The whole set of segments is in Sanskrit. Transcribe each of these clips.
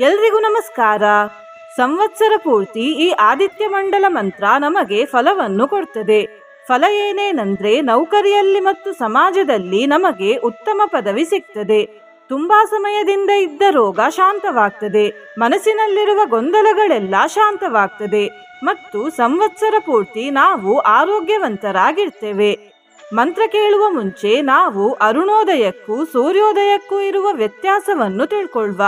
ಎಲ್ರಿಗೂ ನಮಸ್ಕಾರ. ಸಂವತ್ಸರ ಪೂರ್ತಿ ಈ ಆದಿತ್ಯ ಮಂಡಲ ಮಂತ್ರ ನಮಗೆ ಫಲವನ್ನು ಕೊಡ್ತದೆ. ಫಲ ಏನೇನಂದ್ರೆ ನೌಕರಿಯಲ್ಲಿ ಮತ್ತು ಸಮಾಜದಲ್ಲಿ ನಮಗೆ ಉತ್ತಮ ಪದವಿ ಸಿಗ್ತದೆ. ತುಂಬಾ ಸಮಯದಿಂದ ಇದ್ದ ರೋಗ ಶಾಂತವಾಗ್ತದೆ. ಮನಸ್ಸಿನಲ್ಲಿರುವ ಗೊಂದಲಗಳೆಲ್ಲ ಶಾಂತವಾಗ್ತದೆ. ಮತ್ತು ಸಂವತ್ಸರ ಪೂರ್ತಿ ನಾವು ಆರೋಗ್ಯವಂತರಾಗಿರ್ತೇವೆ. ಮಂತ್ರ ಕೇಳುವ ಮುಂಚೆ ನಾವು ಅರುಣೋದಯಕ್ಕೂ ಸೂರ್ಯೋದಯಕ್ಕೂ ಇರುವ ವ್ಯತ್ಯಾಸವನ್ನು ತಿಳ್ಕೊಳ್ವ.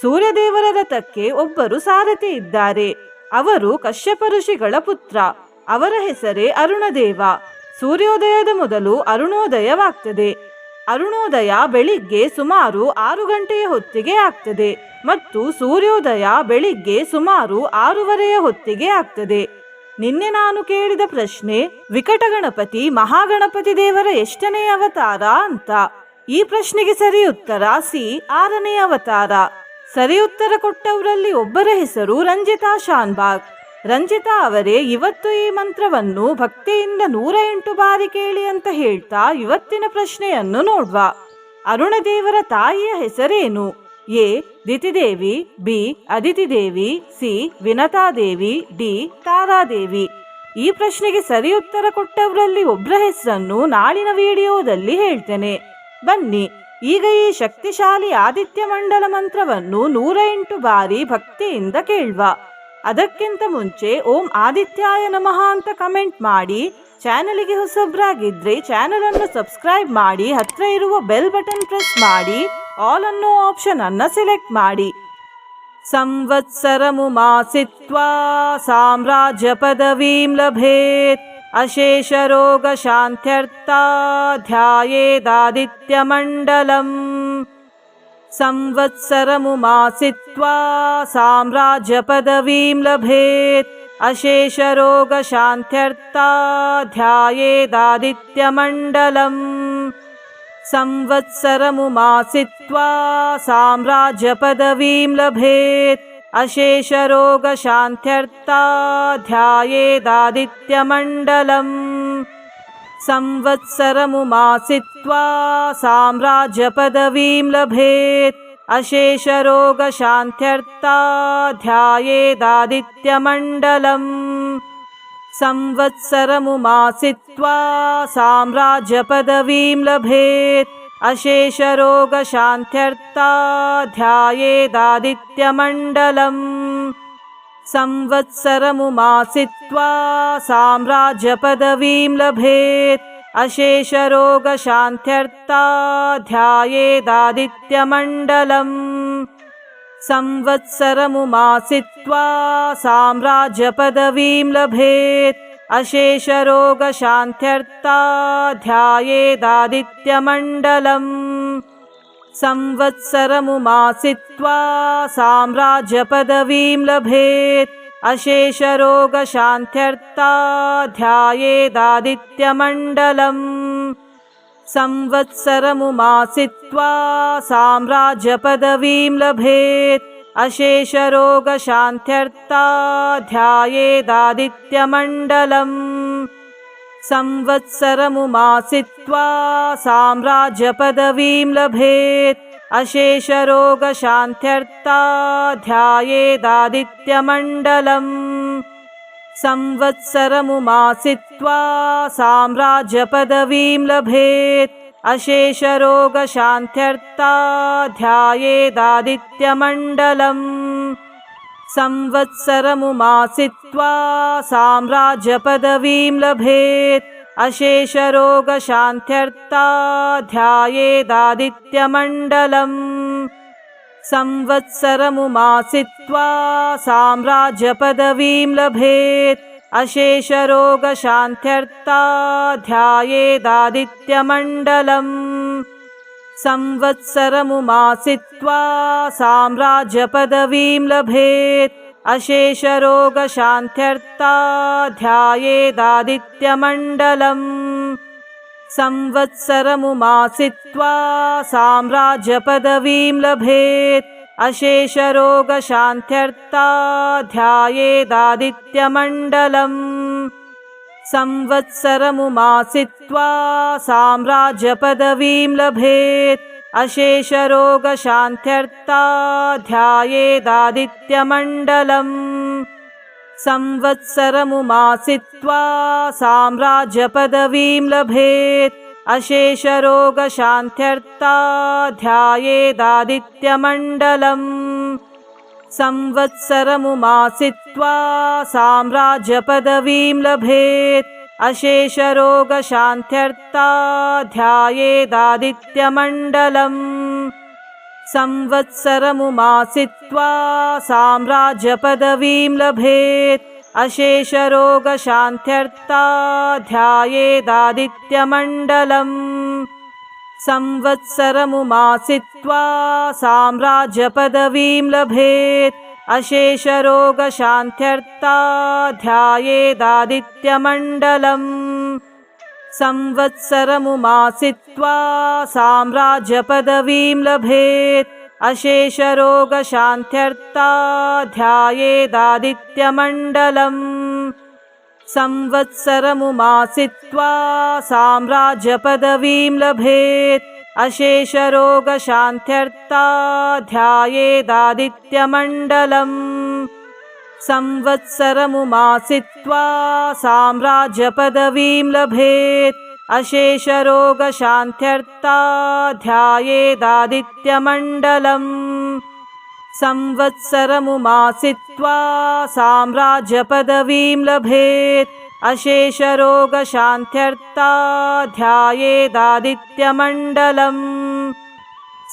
ಸೂರ್ಯದೇವರ ರಥಕ್ಕೆ ಒಬ್ಬರು ಸಾರಥಿ ಇದ್ದಾರೆ. ಅವರು ಕಶ್ಯಪ ಋಷಿಗಳ ಪುತ್ರ, ಅವರ ಹೆಸರೇ ಅರುಣದೇವ. ಸೂರ್ಯೋದಯದ ಮೊದಲು ಅರುಣೋದಯವಾಗ್ತದೆ. ಅರುಣೋದಯ ಬೆಳಿಗ್ಗೆ ಸುಮಾರು ಆರು ಗಂಟೆಯ ಹೊತ್ತಿಗೆ ಆಗ್ತದೆ ಮತ್ತು ಸೂರ್ಯೋದಯ ಬೆಳಿಗ್ಗೆ ಸುಮಾರು ಆರೂವರೆಯ ಹೊತ್ತಿಗೆ ಆಗ್ತದೆ. ನಿನ್ನೆ ನಾನು ಕೇಳಿದ ಪ್ರಶ್ನೆ, ವಿಕಟ ಗಣಪತಿ ಮಹಾಗಣಪತಿ ದೇವರ ಎಷ್ಟನೇ ಅವತಾರ ಅಂತ. ಈ ಪ್ರಶ್ನೆಗೆ ಸರಿ ಉತ್ತರ ಸಿ ಆರನೇ ಅವತಾರ. ಸರಿ ಉತ್ತರ ಕೊಟ್ಟವರಲ್ಲಿ ಒಬ್ಬರ ಹೆಸರು ರಂಜಿತಾ ಶಾನ್ಬಾಗ್. ರಂಜಿತಾ ಅವರೇ ಇವತ್ತು ಈ ಮಂತ್ರವನ್ನು ಭಕ್ತಿಯಿಂದ ನೂರ ಎಂಟು ಬಾರಿ ಕೇಳಿ ಅಂತ ಹೇಳ್ತಾ ಇವತ್ತಿನ ಪ್ರಶ್ನೆಯನ್ನು ನೋಡುವ. ಅರುಣದೇವರ ತಾಯಿಯ ಹೆಸರೇನು? A. Ditidevi, B. Aditidevi, C. Vinatadevi, D. Taradevi. ಈ ಪ್ರಶ್ನೆಗೆ ಸರಿ ಉತ್ತರ ಕೊಟ್ಟವರಲ್ಲಿ ಒಬ್ಬರ ಹೆಸರನ್ನು ನಾಳಿನ ವಿಡಿಯೋದಲ್ಲಿ ಹೇಳ್ತೇನೆ. ಬನ್ನಿ. ಈಗ ಈ ಶಕ್ತಿಶಾಲಿ ಆದಿತ್ಯ ಮಂಡಲ ಮಂತ್ರವನ್ನು ನೂರ ಎಂಟು ಬಾರಿ ಭಕ್ತಿಯಿಂದ ಕೇಳುವ. ಅದಕ್ಕಿಂತ ಮುಂಚೆ ಓಂ ಆದಿತ್ಯಾಯ ನಮಃ ಅಂತ ಕಮೆಂಟ್ ಮಾಡಿ, ಚಾನಲಿಗೆ ಹೊಸಬ್ರಾಗಿದ್ರೆ ಚಾನಲ್ ಅನ್ನು ಸಬ್ಸ್ಕ್ರೈಬ್ ಮಾಡಿ, ಹತ್ರ ಇರುವ ಬೆಲ್ ಬಟನ್ ಪ್ರೆಸ್ ಮಾಡಿ, ಆಲ್ ಅನ್ನೋ ಆಪ್ಷನ್ ಅನ್ನ ಸೆಲೆಕ್ಟ್ ಮಾಡಿ. ಸಂವತ್ಸರ ಸಂವತ್ಸರಮುಮಾಸಿತ್ವಾ ಸಾಮ್ರಾಜ್ಯ ಪದವೀಂ ಲಭೇತ್. अशेषरोगशान्त्यर्था ध्यायेदादित्यमण्डलम् संवत्सरमुमासित्वा साम्राज्यपदवीं लभेत्। अशेषरोगशान्त्यर्था ध्यायेदादित्यमण्डलम् संवत्सरमुमासित्वा साम्राज्यपदवीं लभेत्। अशेषरोगशान्त्यर्था ध्यायेदादित्यमण्डलम् संवत्सरमुमासित्वा साम्राज्यपदवीं लभेत्। अशेषरोगशान्त्यर्था ध्यायेदादित्यमण्डलम् संवत्सरमुमासित्वा साम्राज्यपदवीं लभेत्। अशेषरोगशान्त्यर्था ध्यायेदादित्यमण्डलम् संवत्सरमुमासित्वा साम्राज्यपदवीं लभेत्। अशेषरोगशान्त्यर्था ध्यायेदादित्यमण्डलम् संवत्सरमुमासित्वा साम्राज्यपदवीं लभेत्। अशेषरोगशान्त्यर्था ध्यायेदादित्यमण्डलम् संवत्सरमुमासित्वा साम्राज्यपदवीं लभेत्। अशेषरोगशान्त्यर्था ध्यायेदादित्यमण्डलम् संवत्सरमुमासित्वा साम्राज्यपदवीं लभेत्। अशेषरोगशान्त्यर्था ध्यायेदादित्यमण्डलम् संवत्सरमुमासित्वा साम्राज्यपदवीं लभेत्। अशेषरोगशान्त्यर्था ध्यायेदादित्यमण्डलम् संवत्सरमुमासित्वा साम्राज्यपदवीं लभेत्। अशेषरोगशान्त्यर्था ध्यायेदादित्यमण्डलम् संवत्सरमुमासित्वा साम्राज्यपदवीं लभेत्। अशेषरोगशान्त्यर्था ध्यायेदादित्यमण्डलम् संवत्सरमुमासित्वा साम्राज्यपदवीं लभेत्। अशेषरोगशान्त्यर्था ध्यायेदादित्यमण्डलम् संवत्सरमुमासित्वा साम्राज्यपदवीं लभेत्। अशेषरोगशान्त्यर्था ध्यायेदादित्यमण्डलम् संवत्सरमुमासित्वा साम्राज्यपदवीं लभेत्। अशेषरोगशान्त्यर्था ध्यायेदादित्यमण्डलम् संवत्सरमुमासित्वा साम्राज्यपदवीं लभेत्। अशेषरोगशान्त्यर्था ध्यायेदादित्यमण्डलम् संवत्सरमुमासित्वा साम्राज्यपदवीं लभेत्। अशेषरोगशान्त्यर्था ध्यायेदादित्यमण्डलम् संवत्सरमुमासित्वा साम्राज्यपदवीं लभेत्। अशेषरोगशान्त्यर्था ध्यायेदादित्यमण्डलम् संवत्सरमुमासित्वा साम्राज्यपदवीं लभेत् अशेषरोगशान्त्यर्था ध्यायेदादित्यमण्डलम् संवत्सरमुमासित्वा साम्राज्यपदवीं लभेत्। अशेषरोगशान्त्यर्था ध्यायेदादित्यमण्डलम् संवत्सरमुमासित्वा साम्राज्यपदवीं लभेत् अशेषरोगशान्त्यर्था ध्यायेदादित्यमण्डलम् संवत्सरमुमासित्वा साम्राज्यपदवीं लभेत्। अशेषरोगशान्त्यर्था ध्यायेदादित्यमण्डलम् संवत्सरमुमासित्वा साम्राज्यपदवीं लभेत् अशेषरोगशान्त्यर्था ध्यायेदादित्यमण्डलम् संवत्सरमुमासित्वा साम्राज्यपदवीं लभेत्। अशेषरोगशान्त्यर्था ध्यायेदादित्यमण्डलम्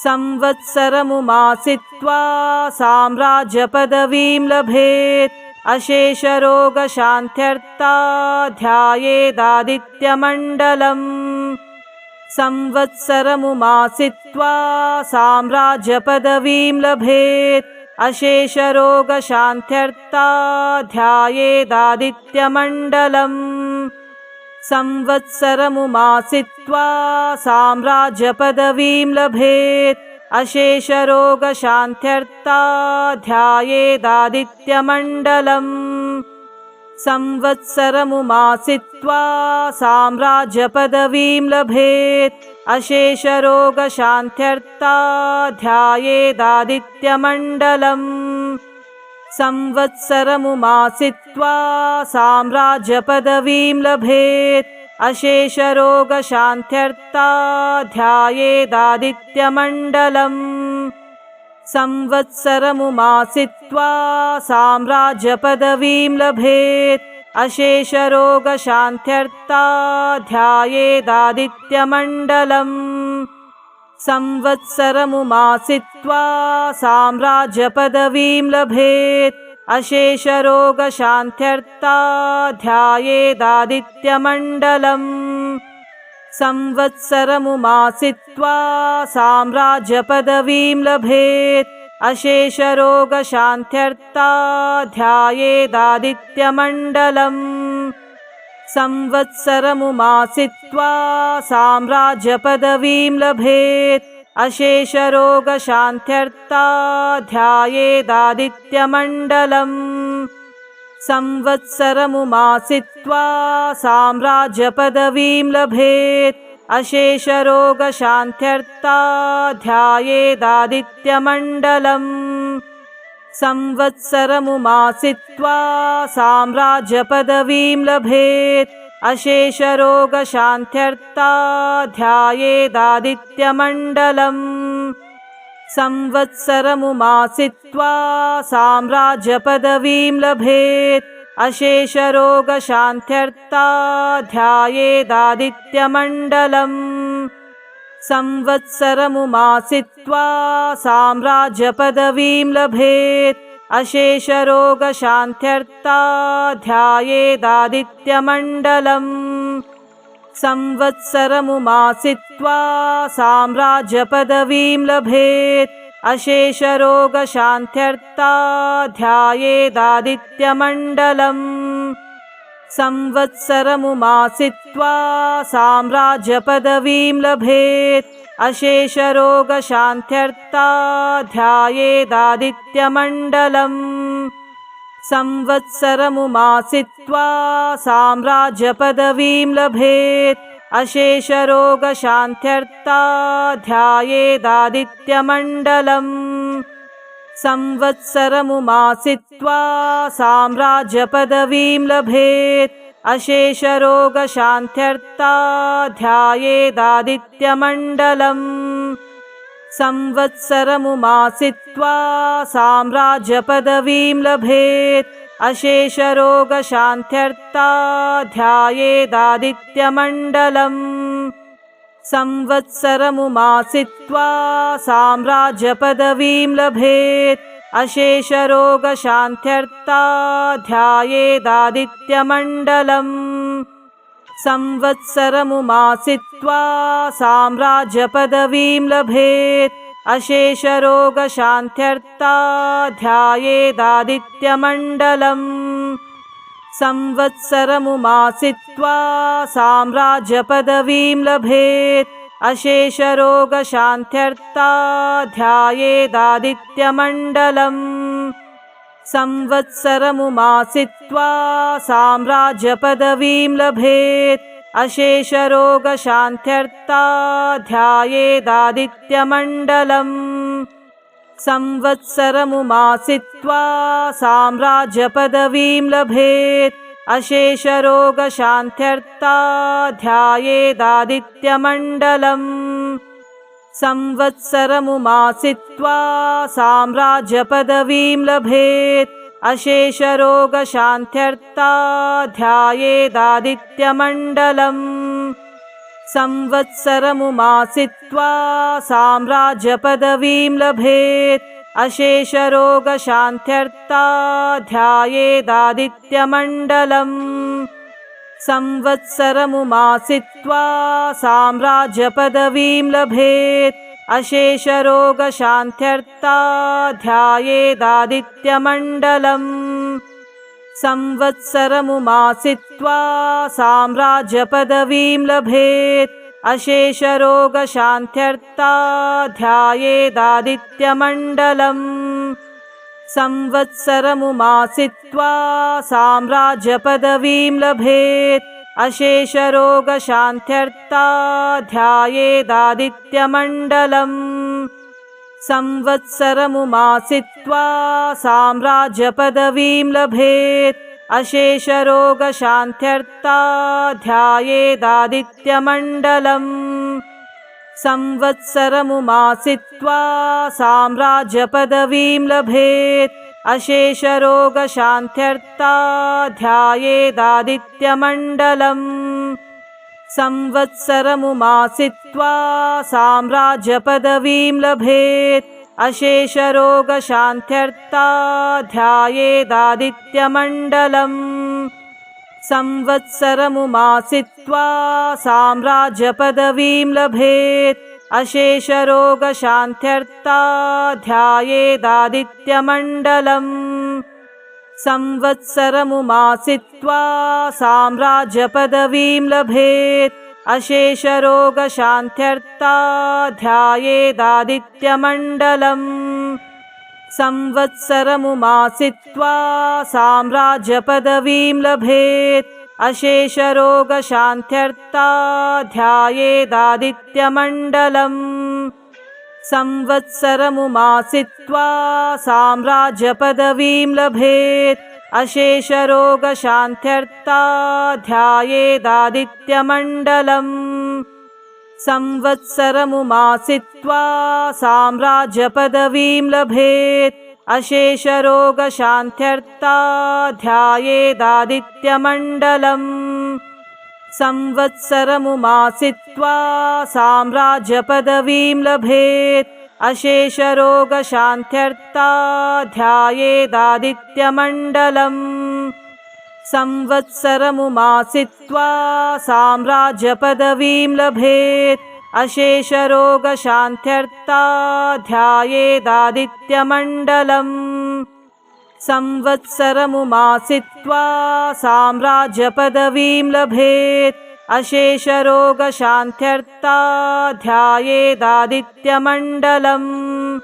संवत्सरमुमासित्वा साम्राज्यपदवीं लभेत् अशेषरोगशान्त्यर्था ध्यायेदादित्यमण्डलम् संवत्सरमुमासित्वा साम्राज्यपदवीं लभेत्। अशेषरोगशान्त्यर्था ध्यायेदादित्यमण्डलम् संवत्सरमुमासित्वा साम्राज्यपदवीं लभेत् अशेषरोगशान्त्यर्था ध्यायेदादित्यमण्डलम् संवत्सरमुमासित्वा साम्राज्यपदवीं लभेत्। अशेषरोगशान्त्यर्था ध्यायेदादित्यमण्डलम् संवत्सरमुमासित्वा साम्राज्यपदवीं लभेत् अशेषरोगशान्त्यर्था ध्यायेदादित्यमण्डलम् संवत्सरमुमासित्वा साम्राज्यपदवीं लभेत्। अशेषरोगशान्त्यर्था ध्यायेदादित्यमण्डलम् संवत्सरमुमासित्वा साम्राज्यपदवीं लभेत् अशेषरोगशान्त्यर्था ध्यायेदादित्यमण्डलम् संवत्सरमुमासित्वा साम्राज्यपदवीं लभेत्। अशेषरोगशान्त्यर्था ध्यायेदादित्यमण्डलम् संवत्सरमुमासित्वा साम्राज्यपदवीं लभेत् अशेषरोगशान्त्यर्था ध्यायेदादित्यमण्डलम् संवत्सरमुमासित्वा साम्राज्यपदवीं लभेत्। अशेषरोगशान्त्यर्था ध्यायेदादित्यमण्डलम् संवत्सरमुमासित्वा साम्राज्यपदवीं लभेत् अशेषरोगशान्त्यर्था ध्यायेदादित्यमण्डलम् संवत्सरमुमासित्वा साम्राज्यपदवीं लभेत्। अशेषरोगशान्त्यर्था ध्यायेदादित्यमण्डलम् संवत्सरमुमासित्वा साम्राज्यपदवीं लभेत् अशेषरोगशान्त्यर्था ध्यायेदादित्यमण्डलम् संवत्सरमुमासित्वा साम्राज्यपदवीं लभेत्। अशेषरोगशान्त्यर्था ध्यायेदादित्यमण्डलम् संवत्सरमुमासित्वा साम्राज्यपदवीं लभेत्। अशेषरोगशान्त्यर्था ध्यायेदादित्यमण्डलम् संवत्सरमुमासित्वा साम्राज्यपदवीं लभेत्। अशेषरोगशान्त्यर्था ध्यायेदादित्यमण्डलम् संवत्सरमुमासित्वा साम्राज्यपदवीं लभेत्। अशेषरोगशान्त्यर्था ध्यायेदादित्यमण्डलम् संवत्सरमुमासित्वा साम्राज्यपदवीं लभेत्। अशेषरोगशान्त्यर्था ध्यायेदादित्यमण्डलम् संवत्सरमुमासित्वा साम्राज्यपदवीं लभेत्। अशेषरोगशान्त्यर्था ध्यायेदादित्यमण्डलम् संवत्सरमुमासित्वा साम्राज्यपदवीं लभेत्। अशेषरोगशान्त्यर्था ध्यायेदादित्यमण्डलम् संवत्सरमुमासित्वा साम्राज्यपदवीं लभेत्। अशेषरोगशान्त्यर्था ध्यायेदादित्यमण्डलम् संवत्सरमुमासित्वा साम्राज्यपदवीं लभेत्। अशेषरोगशान्त्यर्था ध्यायेदादित्यमण्डलम् संवत्सरमुमासित्वा साम्राज्यपदवीं लभेत्। अशेषरोगशान्त्यर्था ध्यायेदादित्यमण्डलम् संवत्सरमुमासित्वा साम्राज्यपदवीं लभेत्। अशेषरोगशान्त्यर्था ध्यायेदादित्यमण्डलम् संवत्सरमुमासित्वा साम्राज्यपदवीं लभेत्। अशेषरोगशान्त्यर्था ध्यायेदादित्यमण्डलम् संवत्सरमुमासित्वा साम्राज्यपदवीं लभेत्। अशेषरोगशान्त्यर्था ध्यायेदादित्यमण्डलम् संवत्सरमुमासित्वा साम्राज्यपदवीं लभेत्। अशेषरोगशान्त्यर्था ध्यायेदादित्यमण्डलम् संवत्सरमुमासित्वा साम्राज्यपदवीं लभेत्। अशेषरोगशान्त्यर्था ध्यायेदादित्यमण्डलम् संवत्सरमुमासित्वा साम्राज्यपदवीं लभेत्। अशेषरोगशान्त्यर्था ध्यायेदादित्यमण्डलम् संवत्सरमुमासित्वा साम्राज्यपदवीं लभेत्। अशेषरोगशान्त्यर्था ध्यायेदादित्यमण्डलम् संवत्सरमुमासित्वा साम्राज्यपदवीं लभेत्। अशेषरोगशान्त्यर्था ध्यायेदादित्यमण्डलम् संवत्सरमुमासित्वा साम्राज्यपदवीं लभेत्। अशेषरोगशान्त्यर्था ध्यायेदादित्यमण्डलम् संवत्सरमुमासित्वा साम्राज्यपदवीं लभेत्। अशेषरोगशान्त्यर्था ध्यायेदादित्यमण्डलम् संवत्सरमुमासित्वा साम्राज्यपदवीं लभेत्। अशेषरोगशान्त्यर्था ध्यायेदादित्यमण्डलम् संवत्सरमुमासित्वा साम्राज्यपदवीं लभेत्। अशेषरोगशान्त्यर्था ध्यायेदादित्यमण्डलम् संवत्सरमुमासित्वा साम्राज्यपदवीं लभेत्। अशेषरोगशान्त्यर्था ध्यायेदादित्यमण्डलम् संवत्सरमुमासित्वा साम्राज्यपदवीं लभेत्। अशेषरोगशान्त्यर्था ध्यायेदादित्यमण्डलम् संवत्सरमुमासित्वा साम्राज्यपदवीं लभेत्। अशेषरोगशान्त्यर्था ध्यायेदादित्यमण्डलम् संवत्सरमुमासित्वा साम्राज्यपदवीं लभेत्। अशेषरोगशान्त्यर्था ध्यायेदादित्यमण्डलम्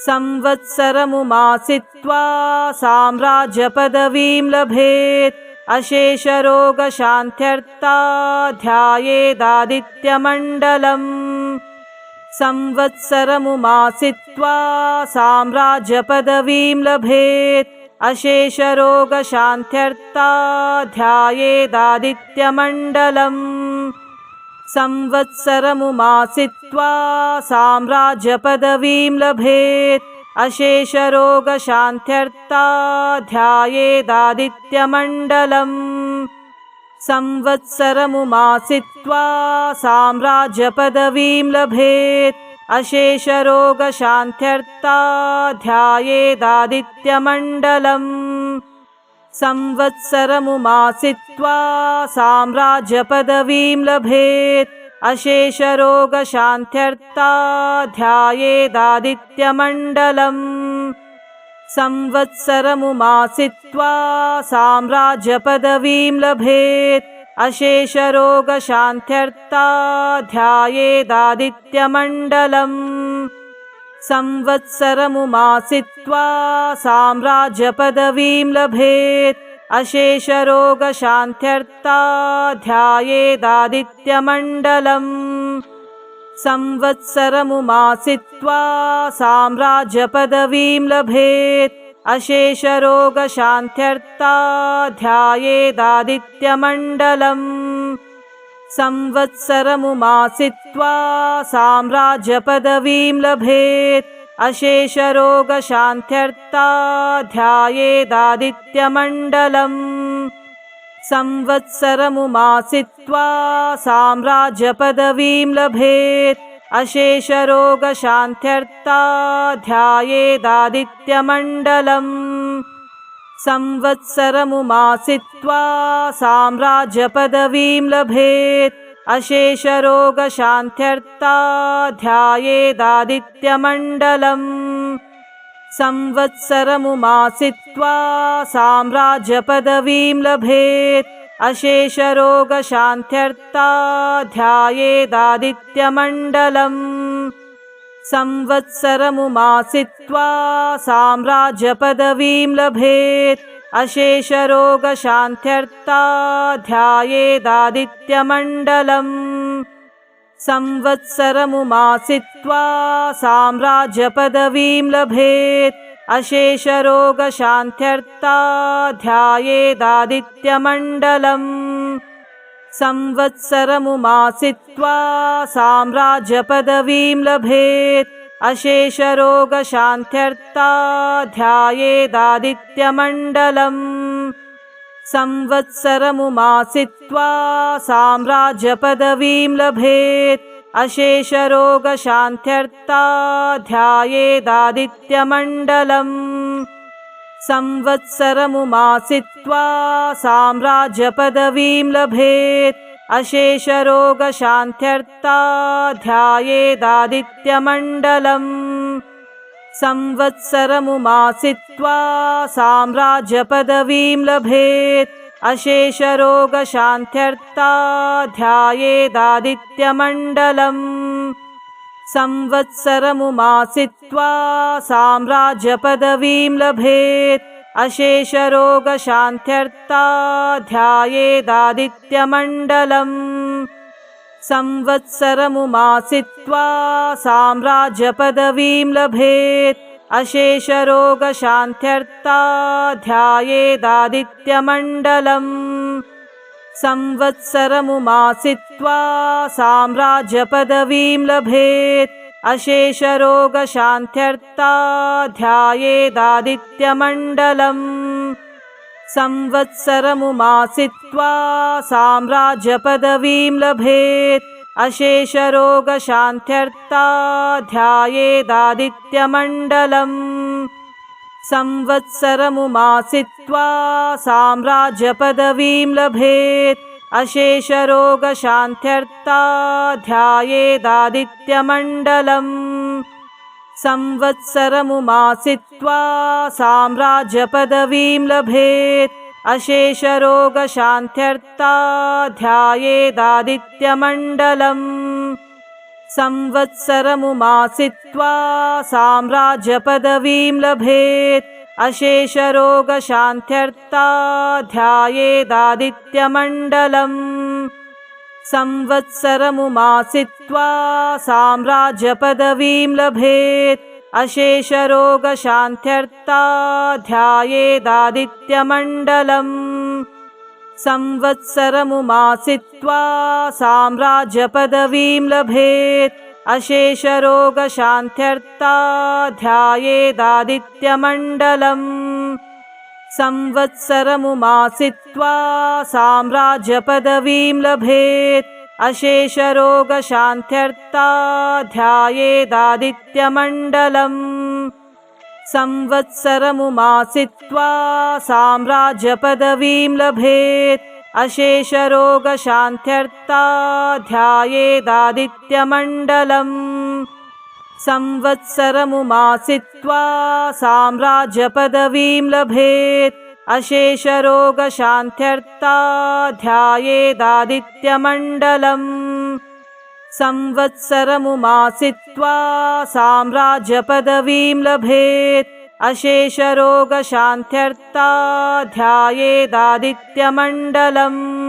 संवत्सरमुमासित्वा साम्राज्यपदवीं लभेत्। अशेषरोगशान्त्यर्था ध्यायेदादित्यमण्डलम् संवत्सरमुमासित्वा साम्राज्यपदवीं लभेत्। अशेषरोगशान्त्यर्था ध्यायेदादित्यमण्डलम् संवत्सरमुमासित्वा साम्राज्यपदवीं लभेत्। अशेषरोगशान्त्यर्था ध्यायेदादित्यमण्डलम् संवत्सरमुमासित्वा साम्राज्यपदवीं लभेत्। अशेषरोगशान्त्यर्था ध्यायेदादित्यमण्डलम् संवत्सरमुमासित्वा साम्राज्यपदवीं लभेत्। अशेषरोगशान्त्यर्था ध्यायेदादित्यमण्डलम् संवत्सरमुमासित्वा साम्राज्यपदवीं लभेत्। अशेषरोगशान्त्यर्था ध्यायेदादित्यमण्डलम् संवत्सरमुमासित्वा साम्राज्यपदवीं लभेत्। अशेषरोगशान्त्यर्था ध्यायेदादित्यमण्डलम् संवत्सरमुमासित्वा साम्राज्यपदवीं लभेत्। अशेषरोगशान्त्यर्था ध्यायेदादित्यमण्डलम् संवत्सरमुमासित्वा साम्राज्यपदवीं लभेत्। अशेषरोगशान्त्यर्था ध्यायेदादित्यमण्डलम् संवत्सरमुमासित्वा साम्राज्यपदवीं लभेत्। अशेषरोगशान्त्यर्था ध्यायेदादित्यमण्डलम् संवत्सरमुमासित्वा साम्राज्यपदवीं लभेत्। अशेषरोगशान्त्यर्था ध्यायेदादित्यमण्डलम् संवत्सरमुमासित्वा साम्राज्यपदवीं लभेत्। अशेषरोगशान्त्यर्था ध्यायेदादित्यमण्डलम् संवत्सरमुमासित्वा साम्राज्यपदवीं लभेत्। अशेषरोगशान्त्यर्था ध्यायेदादित्यमण्डलम् संवत्सरमुमासित्वा साम्राज्यपदवीं लभेत्। अशेषरोगशान्त्यर्था ध्यायेदादित्यमण्डलम् संवत्सरमुमासित्वा साम्राज्यपदवीं लभेत्। अशेषरोगशान्त्यर्था ध्यायेदादित्यमण्डलम् संवत्सरमुमासित्वा साम्राज्यपदवीं लभेत्। अशेषरोगशान्त्यर्था ध्यायेदादित्यमण्डलम् संवत्सरमुमासित्वा साम्राज्यपदवीं लभेत्। अशेषरोगशान्त्यर्था ध्यायेदादित्यमण्डलम् संवत्सरमुमासित्वा साम्राज्यपदवीं लभेत्। अशेषरोगशान्त्यर्था ध्यायेदादित्यमण्डलम् संवत्सरमुमासित्वा साम्राज्यपदवीं लभेत्। अशेषरोगशान्त्यर्था ध्यायेदादित्यमण्डलम् संवत्सरमुमासित्वा साम्राज्यपदवीं लभेत्। अशेषरोगशान्त्यर्था ध्यायेदादित्यमण्डलम् संवत्सरमुमासित्वा साम्राज्यपदवीं लभेत्। अशेषरोगशान्त्यर्था ध्यायेदादित्यमण्डलम् संवत्सरमुमासित्वा साम्राज्यपदवीं लभेत्। अशेषरोगशान्त्यर्था ध्यायेदादित्यमण्डलम् संवत्सरमुमासित्वा साम्राज्यपदवीं लभेत्। अशेषरोगशान्त्यर्था ध्यायेदादित्यमण्डलम् संवत्सरमुमासित्वा साम्राज्यपदवीं लभेत्। अशेषरोगशान्त्यर्था ध्यायेदादित्यमण्डलम् संवत्सरमुमासित्वा साम्राज्यपदवीं लभेत्। अशेषरोगशान्त्यर्था ध्यायेदादित्यमण्डलम् संवत्सरमुमासित्वा साम्राज्यपदवीं लभेत्। अशेषरोगशान्त्यर्था ध्यायेदादित्यमण्डलम् संवत्सरमुमासित्वा साम्राज्यपदवीं लभेत्। अशेषरोगशान्त्यर्था ध्यायेदादित्यमण्डलम् संवत्सरमुमासित्वा साम्राज्यपदवीं लभेत्। अशेषरोगशान्त्यर्था ध्यायेदादित्यमण्डलम् संवत्सरमुमासित्वा साम्राज्यपदवीं लभेत्। अशेषरोगशान्त्यर्था ध्यायेदादित्यमण्डलम् संवत्सरमुमासित्वा साम्राज्यपदवीं लभेत्। अशेषरोगशान्त्यर्था ध्यायेदादित्यमण्डलम् संवत्सरमुमासित्वा साम्राज्यपदवीं लभेत्। अशेषरोगशान्त्यर्था ध्यायेदादित्यमण्डलम्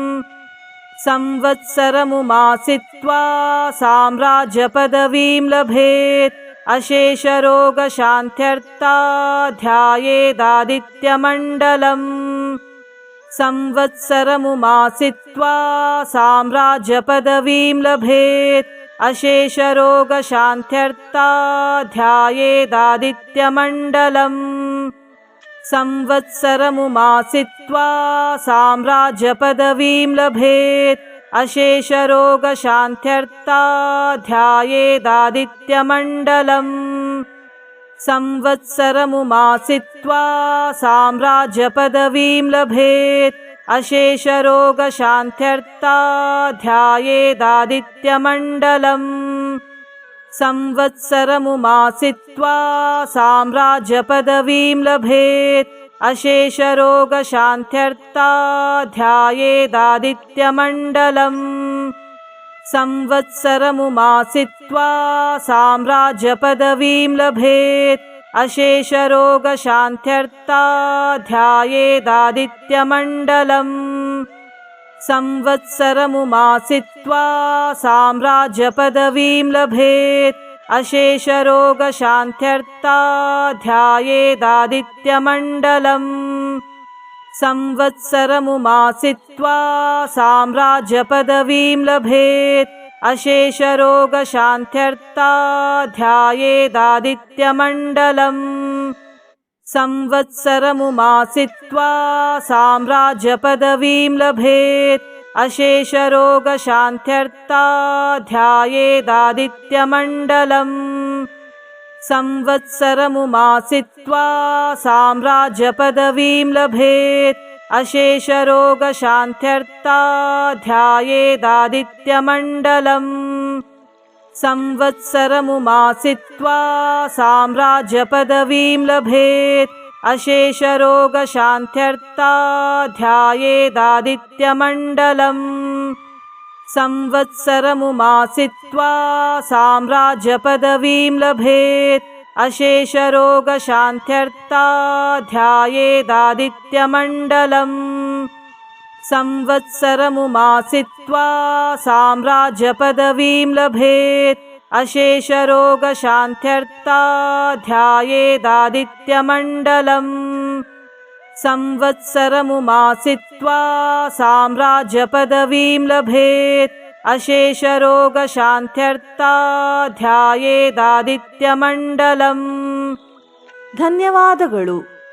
संवत्सरमुमासित्वा साम्राज्यपदवीं लभेत्। अशेषरोगशान्त्यर्था ध्यायेदादित्यमण्डलम् संवत्सरमुमासित्वा साम्राज्यपदवीं लभेत्। अशेषरोगशान्त्यर्था ध्यायेदादित्यमण्डलम् संवत्सरमुमासित्वा साम्राज्यपदवीं लभेत्। अशेषरोगशान्त्यर्था ध्यायेदादित्यमण्डलम् संवत्सरमुमासित्वा साम्राज्यपदवीं लभेत्। अशेषरोगशान्त्यर्था ध्यायेदादित्यमण्डलम् संवत्सरमुमासित्वा साम्राज्यपदवीं लभेत्। अशेषरोगशान्त्यर्था ध्यायेदादित्यमण्डलम् संवत्सरमुमासित्वा साम्राज्यपदवीं लभेत्। अशेषरोगशान्त्यर्था ध्यायेदादित्यमण्डलम् संवत्सरमुमासित्वा साम्राज्यपदवीं लभेत्। अशेषरोगशान्त्यर्था ध्यायेदादित्यमण्डलम् संवत्सरमुमासित्वा साम्राज्यपदवीं लभेत्। अशेषरोगशान्त्यर्था ध्यायेदादित्यमण्डलम् संवत्सरमुमासित्वा साम्राज्यपदवीं लभेत्। अशेषरोगशान्त्यर्था ध्यायेदादित्यमण्डलम् संवत्सरमुमासित्वा साम्राज्यपदवीं लभेत्। अशेषरोगशान्त्यर्था ध्यायेदादित्यमण्डलम् संवत्सरमुमासित्वा साम्राज्यपदवीं लभेत्। अशेषरोगशान्त्यर्था ध्यायेदादित्यमण्डलम् संवत्सरमुमासित्वा साम्राज्यपदवीं लभेत्। अशेषरोगशान्त्यर्था ध्यायेदादित्यमण्डलम् संवत्सरमुमासित्वा साम्राज्यपदवीं लभेत् अशेषरोगशान्त्यर्था ध्यायेदादित्यमण्डलम् संवत्सरमुमासित्वा साम्राज्यपदवीं लभेत् अशेषरोगशान्त्यर्था ध्यायेदादित्यमण्डलम् ಧನ್ಯವಾದಗಳು